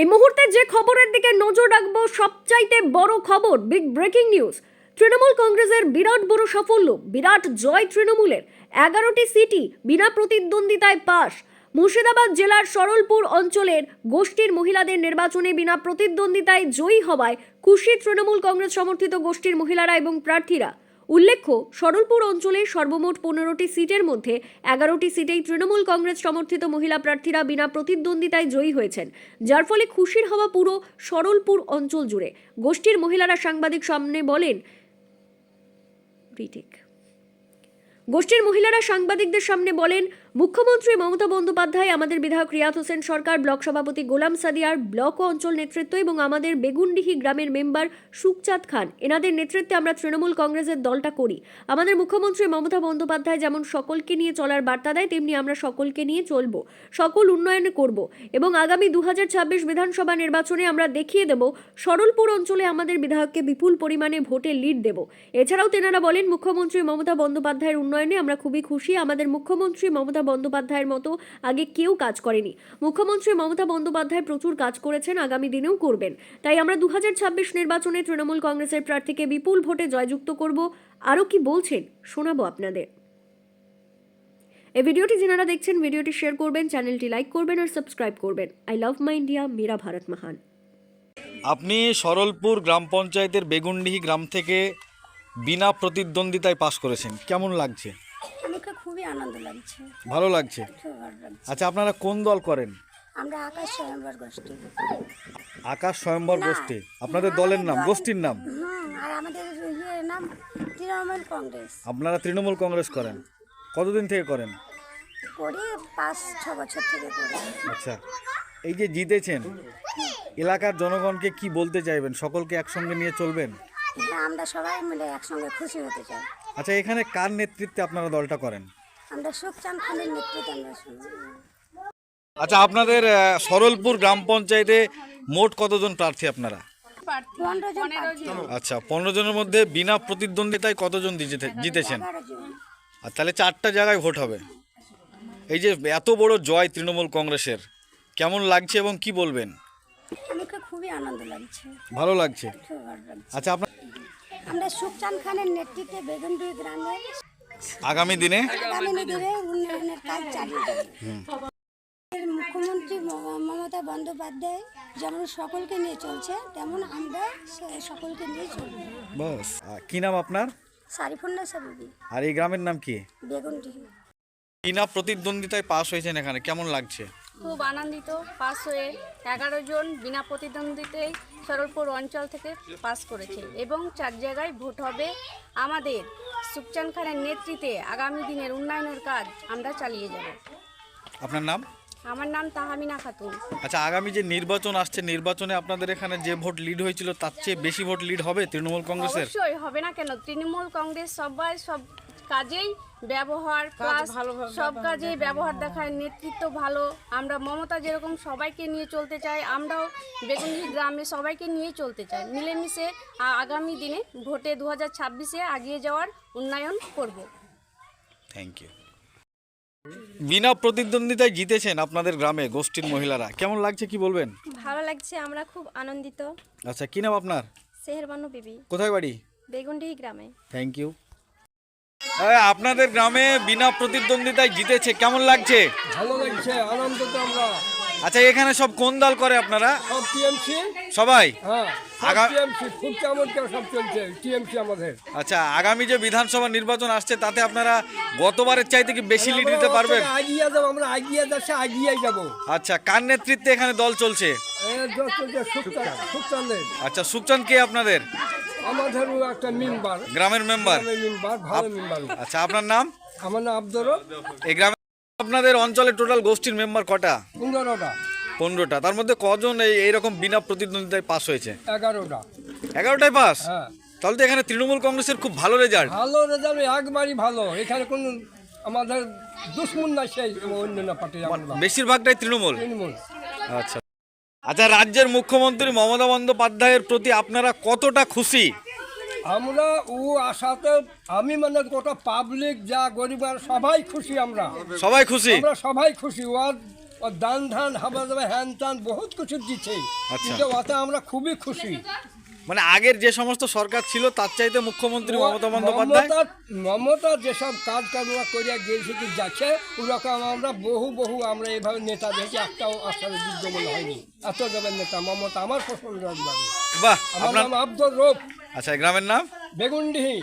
এই মুহূর্তে যে খবরের দিকে নজর রাখব, সবচাইতে বড় খবর বিগ ব্রেকিং নিউজ তৃণমূল কংগ্রেসের বিরাট বড় সাফল্য, বিরাট জয় তৃণমূলের। এগারোটি সিটি বিনা প্রতিদ্বন্দ্বিতায় পাশ। মুর্শিদাবাদ জেলার সরলপুর অঞ্চলের গোষ্ঠীর মহিলাদের নির্বাচনে বিনা প্রতিদ্বন্দ্বিতায় জয়ী হওয়ায় খুশি তৃণমূল কংগ্রেস সমর্থিত গোষ্ঠীর মহিলারা এবং প্রার্থীরা। উল্লেখ্য সরলপুর অঞ্চলে সর্বমোট পনেরোটি সিটের মধ্যে এগারোটি সিটেই তৃণমূল কংগ্রেস সমর্থিত মহিলা প্রার্থীরা বিনা প্রতিদ্বন্দ্বিতায় জয়ী হয়েছেন, যার ফলে খুশির হওয়া পুরো সরলপুর অঞ্চল জুড়ে। গোষ্ঠীর মহিলারা সাংবাদিক সামনে বলেন, রিটেক। গোষ্ঠীর মহিলারা সাংবাদিকদের সামনে বলেন, মুখ্যমন্ত্রী মমতা বন্দ্যোপাধ্যায়, আমাদের বিধায়ক রিয়াদ হোসেন সরকার, ব্লক সভাপতি গোলাম সাদিয়ার ব্লক ও অঞ্চল নেতৃত্ব এবং আমাদের বেগুনডিহি গ্রামের মেম্বার সুখচাঁদ খান। এনাদের নেতৃত্বে আমরা তৃণমূল কংগ্রেসের দলটা করি। আমাদের মুখ্যমন্ত্রী মমতা বন্দ্যোপাধ্যায় যেমন সকলকে নিয়ে চলার বার্তা দেয়, তেমনি আমরা সকলকে নিয়ে চলব। সকল উন্নয়ন করব এবং আগামী দু হাজার ছাব্বিশ বিধানসভা নির্বাচনে আমরা দেখিয়ে দেব, সরলপুর অঞ্চলে আমাদের বিধায়ককে বিপুল পরিমাণে ভোটে লিড দেব। এছাড়াও তেনারা বলেন, মুখ্যমন্ত্রী মমতা বন্দ্যোপাধ্যায়ের উন্নয়নে আমরা খুবই খুশি। আমাদের মুখ্যমন্ত্রী মমতা বন্দ্যোপাধ্যায়ের মতো আগে কেউ কাজ করেনি। মুখ্যমন্ত্রী মমতা বন্দ্যোপাধ্যায় প্রচুর কাজ করেছেন, আগামী দিনেও করবেন। তাই আমরা দু হাজার ছাব্বিশ নির্বাচনে তৃণমূল কংগ্রেসের প্রার্থীকে বিপুল ভোটে জয়যুক্ত করব। আরও কি বলছেন? শোনাবো আপনাদের। এই ভিডিওটি যারা দেখছেন, ভিডিওটি শেয়ার করবেন, চ্যানেলটি লাইক করবেন আর সাবস্ক্রাইব করবেন। I love my India, Meera Bharat মহান। আপনি সরলপুর গ্রাম পঞ্চায়েতের বেগুনডিহি গ্রাম থেকে বিনা প্রতিদ্বন্দ্বিতায় পাশ করেছেন। কেমন লাগছে? আমাকে খুবই আনন্দ লাগছে। ভালো লাগছে? খুব ভালো লাগছে। আচ্ছা আপনারা কোন দল করেন? আমরা আকাশ স্বয়ম্বর গোষ্ঠী। আকাশ স্বয়ম্বর গোষ্ঠী। আপনাদের দলের নাম গোষ্ঠীর নাম? হুম আর আমাদের ইয়ে নাম তৃণমূল কংগ্রেস। আপনারা তৃণমূল কংগ্রেস করেন। কতদিন থেকে করেন? করি পাঁচ ছ বছর থেকে করি। আচ্ছা এই যে জিতেছেন এলাকার জনগণকে কি বলতে চাইবেন? সকলকে একসঙ্গে নিয়ে চলবেন? হ্যাঁ আমরা সবাই মিলে একসঙ্গে খুশি হতে চাই। আচ্ছা এখানে কার নেতৃত্বে আপনারা দলটা করেন? আমরা সুখচাঁদ খানের নেতৃত্বে আমরা আচ্ছা আপনাদের সরলপুর গ্রাম পঞ্চায়েতে মোট কতজন প্রার্থী আপনারা। আচ্ছা পনেরো জনের মধ্যে বিনা প্রতিদ্বন্দ্বিতায় কতজন জিতেছেন? আর তাহলে চারটা জায়গায় ভোট হবে। এই যে এত বড় জয় তৃণমূল কংগ্রেসের কেমন লাগছে এবং কি বলবেন? আমাকে খুবই আনন্দ লাগছে। ভালো লাগছে। ভালো লাগছে। আচ্ছা আপনার আমরা সুখচাঁদ খানের নেতৃত্বে বেগুনডুই গ্রামে আগামী দিনে? আগামী দিনে উন্নয়নের কাজ চালিয়ে যাব মুখ্যমন্ত্রী মমতা বন্দ্যোপাধ্যায় যেমন সকলকে নিয়ে চলছে তেমন আমরা সকলকে নিয়ে চলব। বাস কি নাম আপনার? সারিফুল্লা সাবিবি। আর এই গ্রামের নাম কি? বেগুনডিহি বিনা প্রতিদ্বন্দ্বিতায় পাশ হয়েছেন এখানে? কেমন লাগছে? খুব আনন্দিত পাস হয়ে এগারো জন বিনা প্রতিদ্বন্দ্বিতায় সরলপুর অঞ্চল থেকে পাস করেছে এবং চার জায়গায় ভোট হবে আমাদের। সুকচান খানের নেতৃত্বে আগামী দিনের উন্নয়নের কাজ আমরা চালিয়ে যাব। আপনার নাম? আমার নাম তাহামিনা খাতুন। আচ্ছা আগামী যে নির্বাচন আসছে নির্বাচনে আপনাদের এখানে যে ভোট লিড হয়েছিল তার চেয়ে বেশি ভোট লিড হবে তৃণমূল কংগ্রেসের? অবশ্যই হবে না কেন? তৃণমূল কংগ্রেস সবাই সব কাজেই ব্যবহার প্লাস সব কাজেই ব্যবহার দেখায় নেতৃত্ব ভালো। আমরা মমতা যেরকম সবাইকে নিয়ে চলতে চাই আমরাও বেগুনি গ্রামে সবাইকে নিয়ে চলতে চাই। মিলেমিশে আগামী দিনে ভোটে দু হাজার ছাব্বিশে এগিয়ে যাওয়ার উন্নয়ন করব। থ্যাংক ইউ বিনা প্রতিদ্বন্দ্বিতায় জিতেছেন আপনাদের গ্রামে গোষ্ঠীর মহিলারা। কেমন লাগছে কি বলবেন? ভালো লাগছে আমরা খুব আনন্দিত। আচ্ছা কি নাম আপনার? সেহেরবানু বিবি। কোথায় বাড়ি? বেগুনডিহি গ্রামে। থ্যাংক ইউ আপনাদের গ্রামে বিনা প্রতিদ্বন্দ্বিতায় জিতেছে কেমন লাগছে? ভালো লাগছে আনন্দ তো আমরা। আচ্ছা এখানে সব কোন দল করে আপনারা? সব টিএমসি? সবাই? হ্যাঁ টিএমসি খুব চমৎকার সব চলছে টিএমসি আমাদের। আচ্ছা আগামী যে বিধানসভা নির্বাচন আসছে তাতে আপনারা গতবারের চাইতে কি বেশি লিড দিতে পারবেন? আগিয়ে যাব আমরা আগিয়ে যাচ্ছে আগিয়ে যাব। আচ্ছা কার নেতৃত্বে এখানে দল চলছে? আচ্ছা সুখচাঁদ কে আপনাদের? আমাদেরও একটা মেম্বার। গ্রামের মেম্বার? মেম্বার ভালো মেম্বার। আচ্ছা আপনার নাম? আমার নাম আব্দুর এই গ্রামে আপনাদের অঞ্চলে টোটাল গোষ্ঠীর মেম্বার কটা? পনেরোটা। পনেরোটা। তার মধ্যে কজন এই এইরকম বিনা প্রতিদ্বন্দ্বিতায় পাস হয়েছে? এগারোটা। এগারোটায় পাস? হ্যাঁ। তাহলে তো এখানে তৃণমূল কংগ্রেসের খুব ভালো রেজাল্ট ভালো রেজাল্ট একবারই ভালো। এখানে কোন আমাদের দুশ্মন নাই সেই অন্য না পার্টি বেশিরভাগটাই তৃণমূল? তৃণমূল। আচ্ছা। আচ্ছা রাজ্যের মুখ্যমন্ত্রী মমতা বন্দ্যোপাধ্যায়ের প্রতি আপনারা কতটা খুশি? আমরা ও আশাতে আমি মানে গোটা পাবলিক যা গরিবার সবাই খুশি আমরা। সবাই খুশি? আমরা সবাই খুশি। ও দান ধান হাবা যাবে হ্যান ত্যান বহুত কিছু দিচ্ছে। আচ্ছা। কিন্তু ওতে আমরা খুবই খুশি। মানে আগের যে সমস্ত সরকার ছিল তার চাইতে মুখ্যমন্ত্রী মমতা বন্দ্যোপাধ্যায়? মমতা যেসব কাজ কামরা করিয়া গিয়েছে কি যাচ্ছে ওরকম আমরা বহু বহু আমরা এভাবে নেতা দেখি একটাও আসার যোগ্য মনে হয়নি। এত যাবেন নেতা মমতা আমার পছন্দ একবারে। বাহ আমার নাম আব্দুর রূপ আচ্ছা গ্রামের নাম? বেগুনডিহি।